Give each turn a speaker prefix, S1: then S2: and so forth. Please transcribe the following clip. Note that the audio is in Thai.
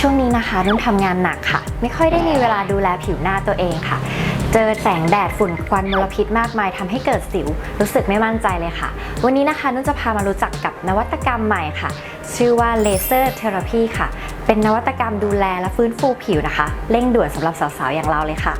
S1: ช่วงนี้นะคะนุ่นทำงานหนักค่ะ ไม่ค่อยได้มีเวลาดูแลผิวหน้าตัวเองค่ะ เจอแสงแดดฝุ่นควันมลพิษมากมายทำให้เกิดสิว รู้สึกไม่มั่นใจเลยค่ะ วันนี้นะคะนุ่นจะพามารู้จักกับนวัตกรรมใหม่ค่ะ ชื่อว่าเลเซอร์เทอราพีค่ะ เป็นนวัตกรรมดูแลและฟื้นฟูผิวนะคะ เร่งด่วนสำหรับสาวๆอย่างเราเลยค่ะ